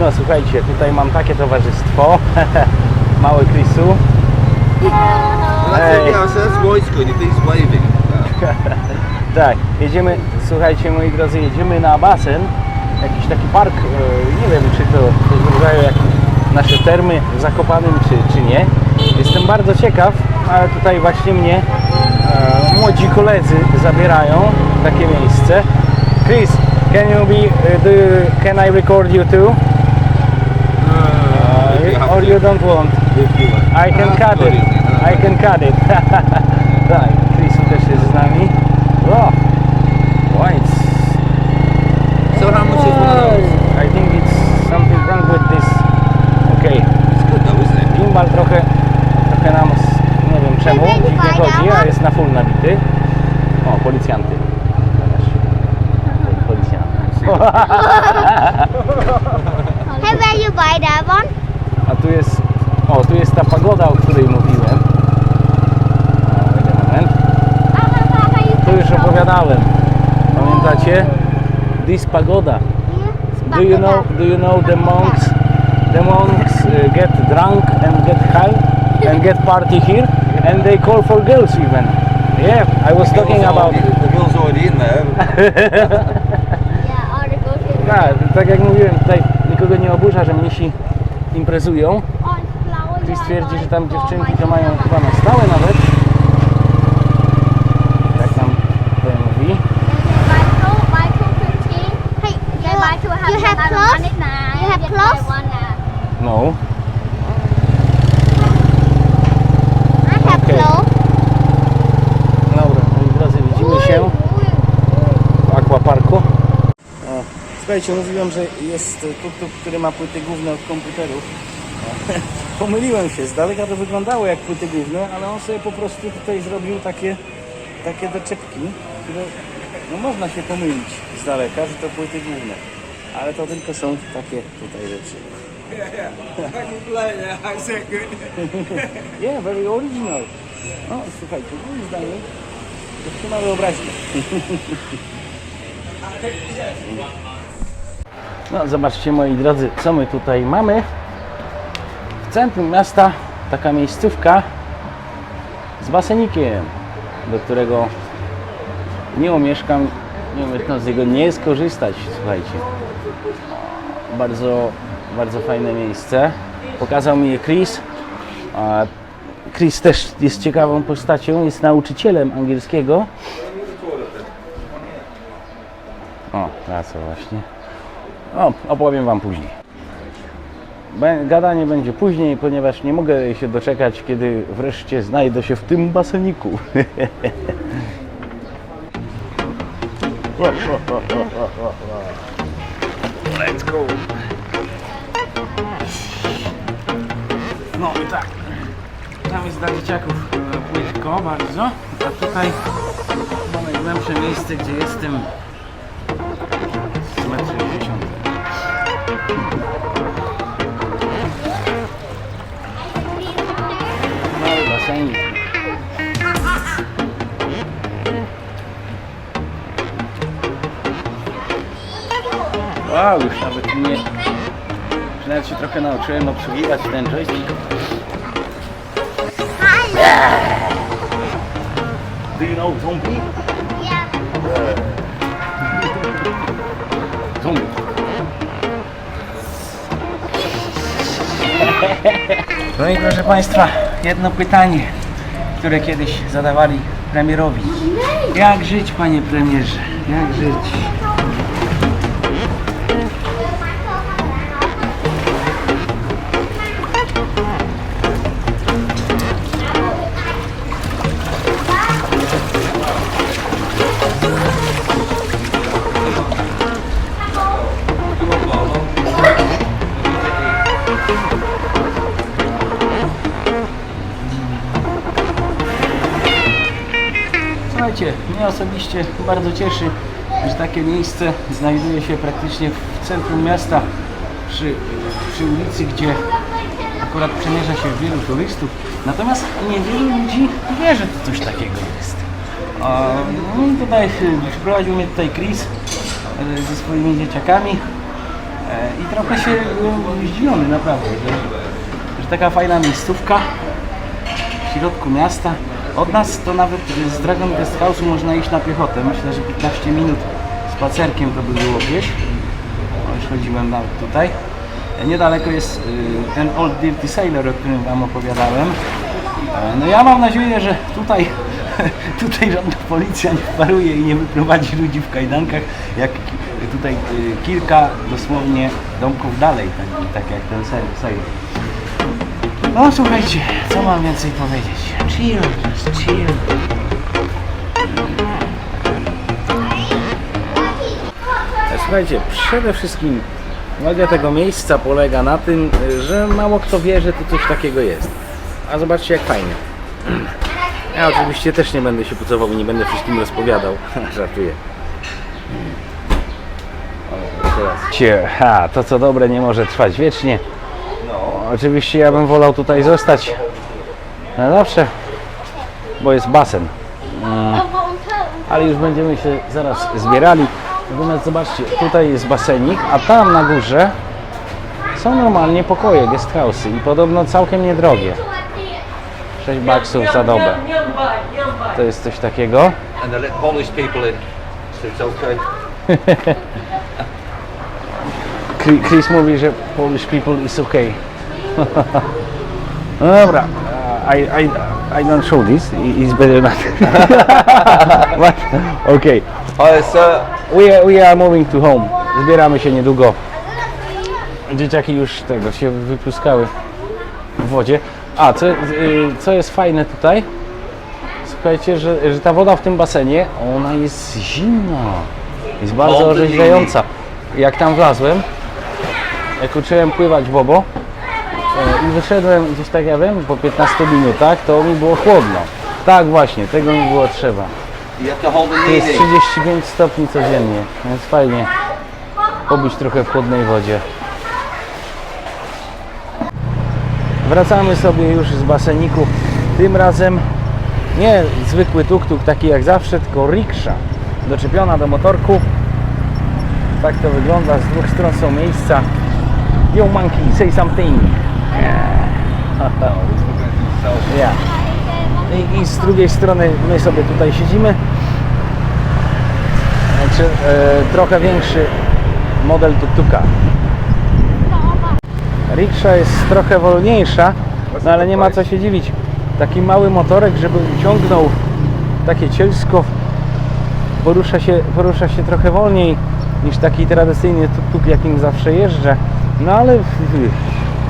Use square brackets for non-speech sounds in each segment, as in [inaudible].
No słuchajcie, tutaj mam takie towarzystwo. [laughs] Mały. Hey. He's waving. Tak, jedziemy, słuchajcie moi drodzy, jedziemy na basen. Jakiś taki park, e, nie wiem czy to rodzaju jak nasze termy w Zakopanym czy, czy nie. Jestem bardzo ciekaw, ale tutaj właśnie mnie e, młodzi koledzy zabierają w takie miejsce. Chris, can you be, e, do, can I record you too? Or you don't want? I can ah, cut it. I ah, can cut it. tak, Chrisu też jest z nami. O, white. So how much is one of those? I think it's something wrong with this. Okay, It's good though, isn't it? gimbal trochę, trochę nam, s- nie wiem czemu, dziwnie chodzi, a jest na full nabity. O, policjanty. Zobacz. [laughs] Policjanty. [laughs] [laughs] Hey, where you buy that one? Tu jest, o, tu jest ta pagoda, o której mówiłem. Moment. Tu już opowiadałem. Pamiętacie? This pagoda. Do you know? Do you know the monks? The monks uh, get drunk and get high and get party here, and they call for girls even. Yeah, I was talking about. The girl's already in there. Tak, tak jak mówiłem, tutaj nikogo nie oburza, że mnisi imprezują. Chris twierdzi, że tam dziewczynki to mają chyba na stałe nawet. Tak nam tutaj mówi. You, have clothes? You have clothes? No. I have clothes. Dobra, moi drodzy, widzimy się w aquaparku. Słuchajcie, mówiłem, że jest tuk-tuk, który ma płyty główne od komputerów. [laughs] Pomyliłem się, z daleka to wyglądało jak płyty główne, ale on sobie po prostu tutaj zrobił takie, takie doczepki, które no można się pomylić z daleka, że to płyty główne. Ale to tylko są takie tutaj rzeczy. [laughs] Yeah, very original. No, słuchajcie, moim zdaniem to trzyma wyobraźnię. [laughs] No, zobaczcie moi drodzy, co my tutaj mamy. W centrum miasta taka miejscówka z basenikiem, do którego nie umieszkam, nie umieszkam z niego nie skorzystać, słuchajcie. Bardzo, bardzo fajne miejsce. Pokazał mi je Chris. A Chris też jest ciekawą postacią, jest nauczycielem angielskiego. O, wraca właśnie. O, opowiem Wam później. Gadanie będzie później, ponieważ nie mogę się doczekać, kiedy wreszcie znajdę się w tym baseniku. Let's go. No i tak. Tam jest dla dzieciaków e, płytko bardzo, a tutaj chyba najgłębsze miejsce, gdzie jestem Wow, już nawet nie... Już nawet się trochę nauczyłem obsługiwać ten joystick. Do you know zombie? Zombie. [laughs] No i proszę Państwa, jedno pytanie, które kiedyś zadawali premierowi. Jak żyć, Panie Premierze? Jak żyć? Mnie osobiście bardzo cieszy, że takie miejsce znajduje się praktycznie w centrum miasta, przy, przy ulicy, gdzie akurat przemierza się wielu turystów. Natomiast niewielu ludzi wie, że tu coś takiego jest. No i tutaj przyprowadził mnie tutaj Chris y, ze swoimi dzieciakami. E, I trochę się byłem zdziwiony naprawdę, że, że taka fajna miejscówka w środku miasta. Od nas to nawet z Dragon Guest House można iść na piechotę. Myślę, że 15 minut spacerkiem to by było gdzieś. Już chodziłem nawet tutaj. Niedaleko jest y, ten Old Dirty Sailor, o którym Wam opowiadałem. E, No ja mam nadzieję, że tutaj, [laughs] tutaj żadna policja nie wparuje i nie wyprowadzi ludzi w kajdankach, jak tutaj y, kilka dosłownie domków dalej, tak, tak jak ten Sailor. No słuchajcie, co mam więcej powiedzieć? Chill, just chill. Słuchajcie, przede wszystkim waga tego miejsca polega na tym, że mało kto wie, że tu coś takiego jest. A zobaczcie jak fajnie. Ja oczywiście też nie będę się pucował i nie będę wszystkim rozpowiadał. [laughs] Żartuję. O, teraz. Cie, ha, to co dobre nie może trwać wiecznie. Oczywiście ja bym wolał tutaj zostać na zawsze, bo jest basen. Mm, Ale już będziemy się zaraz zbierali. Natomiast zobaczcie, tutaj jest basenik, a tam na górze są normalnie pokoje, guest i podobno całkiem niedrogie. 6 baksów za dobę. To jest coś takiego. And they let Polish people in, so it's okay. [laughs] Chri- Chris mówi, że Polish people is okay. No dobra, uh, I, I, I don't show this, it's better not. [laughs] But, okay, Hi, sir. we are, we are moving to home. Zbieramy się niedługo. Dzieciaki już tego się wypluskały w wodzie. A, co, y, co jest fajne tutaj? Słuchajcie, że, że ta woda w tym basenie, ona jest zimna. Jest bardzo orzeźwiająca. Jak tam wlazłem, jak uczyłem pływać bobo i wyszedłem gdzieś tak ja wiem, po 15 minutach, to mi było chłodno. Tak właśnie, tego mi było trzeba. Knee jest in. 35 stopni codziennie, więc fajnie pobyć trochę w chłodnej wodzie. Wracamy sobie już z baseniku. Tym razem nie zwykły tuk-tuk taki jak zawsze, tylko riksza doczepiona do motorku. Tak to wygląda, z dwóch stron są miejsca. Yo monkey, say something. Yeah. I, I z drugiej strony my sobie tutaj siedzimy. Znaczy, e, trochę większy model tuk-tuka. Riksza jest trochę wolniejsza, no ale nie ma co się dziwić. Taki mały motorek, żeby uciągnął takie cielsko, porusza się, porusza się trochę wolniej niż taki tradycyjny tuk-tuk, jakim zawsze jeżdżę. No ale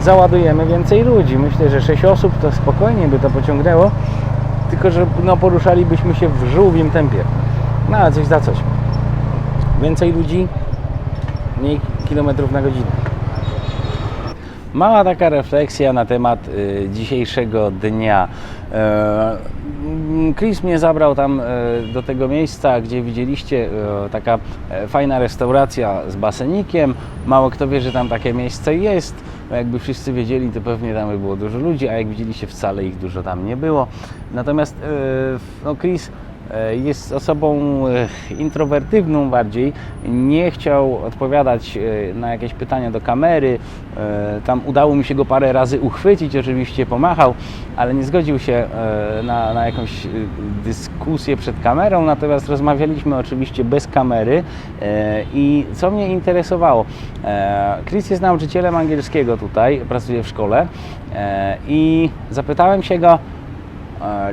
załadujemy więcej ludzi. Myślę, że 6 osób to spokojnie by to pociągnęło, tylko że no, poruszalibyśmy się w żółwim tempie. No ale coś za coś. Więcej ludzi, mniej kilometrów na godzinę. Mała taka refleksja na temat y, dzisiejszego dnia. Mm, Chris mnie zabrał tam e, do tego miejsca, gdzie widzieliście e, taka e, fajna restauracja z basenikiem. Mało kto wie, że tam takie miejsce jest. Bo Jakby wszyscy wiedzieli, to pewnie tam by było dużo ludzi, a jak widzieliście, wcale ich dużo tam nie było. Natomiast e, no Chris Jest osobą e, introwertywną bardziej. Nie chciał odpowiadać e, na jakieś pytania do kamery. E, Tam udało mi się go parę razy uchwycić, oczywiście pomachał, ale nie zgodził się e, na, na jakąś e, dyskusję przed kamerą. Natomiast rozmawialiśmy oczywiście bez kamery. E, I co mnie interesowało? e, Chris jest nauczycielem angielskiego tutaj, pracuje w szkole e, i zapytałem się go, E,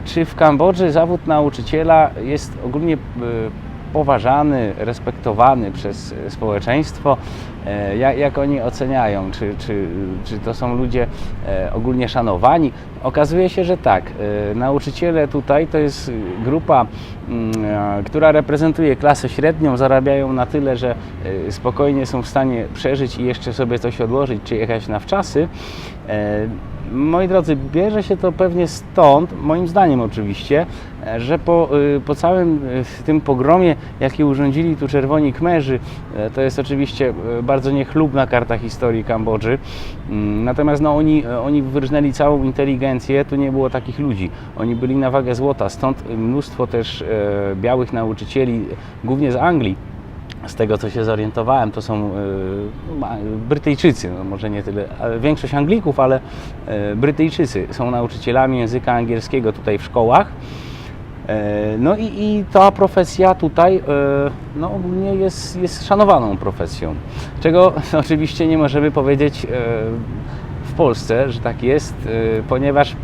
Czy w Kambodży zawód nauczyciela jest ogólnie e, poważany, respektowany przez e, społeczeństwo? E, Jak, jak oni oceniają? Czy, czy, czy to są ludzie e, ogólnie szanowani? Okazuje się, że tak. E, Nauczyciele tutaj to jest e, grupa, mm, e, która reprezentuje klasę średnią, zarabiają na tyle, że e, spokojnie są w stanie przeżyć i jeszcze sobie coś odłożyć, czy jechać na wczasy. Moi drodzy, bierze się to pewnie stąd, moim zdaniem oczywiście, że po, y, po całym y, tym pogromie, jaki urządzili tu Czerwoni Kmerzy, e, to jest oczywiście bardzo niechlubna karta historii Kambodży, Mm, natomiast no, oni, oni wyrżnęli całą inteligencję, tu nie było takich ludzi, oni byli na wagę złota, stąd mnóstwo też białych nauczycieli, głównie z Anglii, z tego co się zorientowałem, to są y, Brytyjczycy, no może nie tyle, większość Anglików, ale y, Brytyjczycy są nauczycielami języka angielskiego tutaj w szkołach. E, No i, i ta profesja tutaj e, no, ogólnie jest, jest szanowaną profesją. Czego [laughs] oczywiście nie możemy powiedzieć e, w Polsce, że tak jest, ponieważ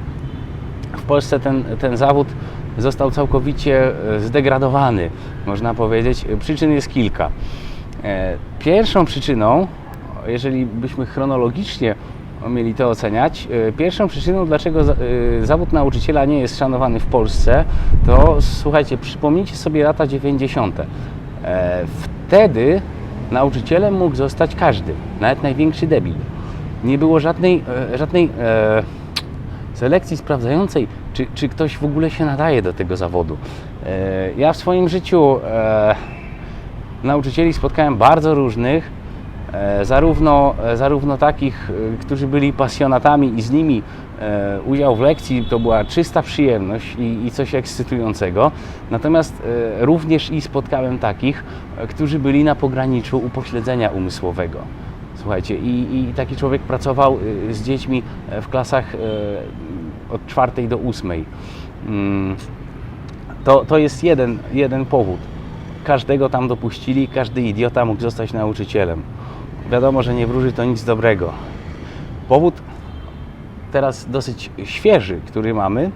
w Polsce ten, ten zawód został całkowicie e, zdegradowany, można powiedzieć. Przyczyn jest kilka. E, Pierwszą przyczyną, jeżeli byśmy chronologicznie mieli to oceniać, e, pierwszą przyczyną, dlaczego za- zawód nauczyciela nie jest szanowany w Polsce, to słuchajcie, przypomnijcie sobie lata 90. E, Wtedy nauczycielem mógł zostać każdy, nawet największy debil. Nie było żadnej, żadnej selekcji sprawdzającej, czy, czy ktoś w ogóle się nadaje do tego zawodu. E, Ja w swoim życiu e, nauczycieli spotkałem bardzo różnych, e, zarówno, zarówno takich, którzy byli pasjonatami i z nimi udział w lekcji to była czysta przyjemność i, i coś ekscytującego, natomiast również i spotkałem takich, którzy byli na pograniczu upośledzenia umysłowego. Słuchajcie, i, i taki człowiek pracował y, z dziećmi e, w klasach e, od czwartej do ósmej. Mm, To, to jest jeden, jeden powód. Każdego tam dopuścili, każdy idiota mógł zostać nauczycielem. Wiadomo, że nie wróży to nic dobrego. Powód teraz dosyć świeży, który mamy,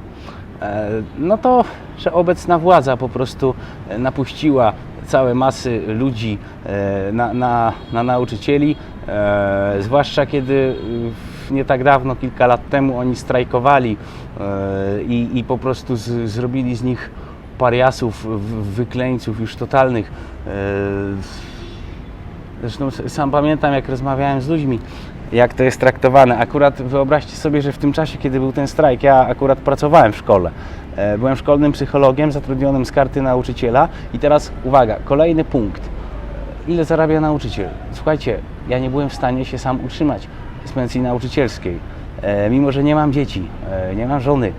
e, no to, że obecna władza po prostu napuściła całe masy ludzi e, na, na, na nauczycieli, e, zwłaszcza kiedy y, nie tak dawno, kilka lat temu oni strajkowali e, i, i po prostu z, zrobili z nich pariasów, wykleńców już totalnych. E, Zresztą sam pamiętam, jak rozmawiałem z ludźmi, jak to jest traktowane. Akurat wyobraźcie sobie, że w tym czasie, kiedy był ten strajk, ja akurat pracowałem w szkole. E, Byłem szkolnym psychologiem zatrudnionym z karty nauczyciela. I teraz uwaga, kolejny punkt. Ile zarabia nauczyciel? Słuchajcie, ja nie byłem w stanie się sam utrzymać z pensji nauczycielskiej. E, mimo, że nie mam dzieci, e, nie mam żony.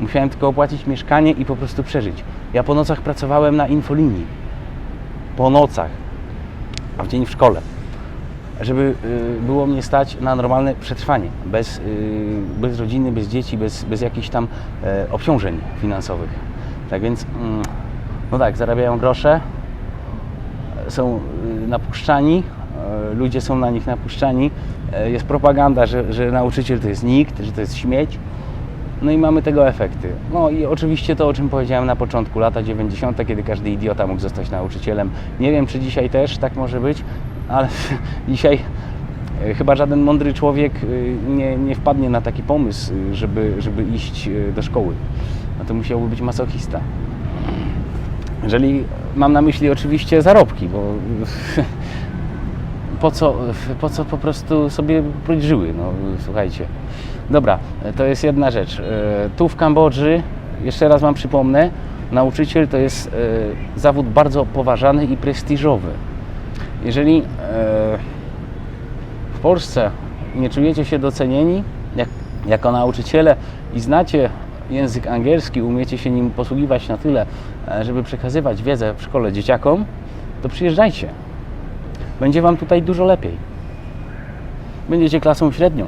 Musiałem tylko opłacić mieszkanie i po prostu przeżyć. Ja po nocach pracowałem na infolinii. Po nocach a w dzień w szkole, żeby y, było mnie stać na normalne przetrwanie, bez, y, bez rodziny, bez dzieci, bez, bez jakichś tam e, obciążeń finansowych. Tak więc, mm, no tak, zarabiają grosze, są y, napuszczani, e, ludzie są na nich napuszczani, e, jest propaganda, że, że nauczyciel to jest nikt, że to jest śmieć. No i mamy tego efekty. No i oczywiście to, o czym powiedziałem na początku, lata 90., kiedy każdy idiota mógł zostać nauczycielem. Nie wiem, czy dzisiaj też tak może być, ale [laughs] dzisiaj e, chyba żaden mądry człowiek e, nie, nie wpadnie na taki pomysł, e, żeby, żeby iść do szkoły. No to musiałby być masochista. Jeżeli mam na myśli oczywiście zarobki, bo [laughs] po co, po co po prostu sobie próć żyły, no słuchajcie. Dobra, to jest jedna rzecz. Tu w Kambodży, jeszcze raz Wam przypomnę, nauczyciel to jest zawód bardzo poważany i prestiżowy. Jeżeli e, w Polsce nie czujecie się docenieni jak, jako nauczyciele i znacie język angielski, umiecie się nim posługiwać na tyle, e, żeby przekazywać wiedzę w szkole dzieciakom, to przyjeżdżajcie. Będzie Wam tutaj dużo lepiej. Będziecie klasą średnią.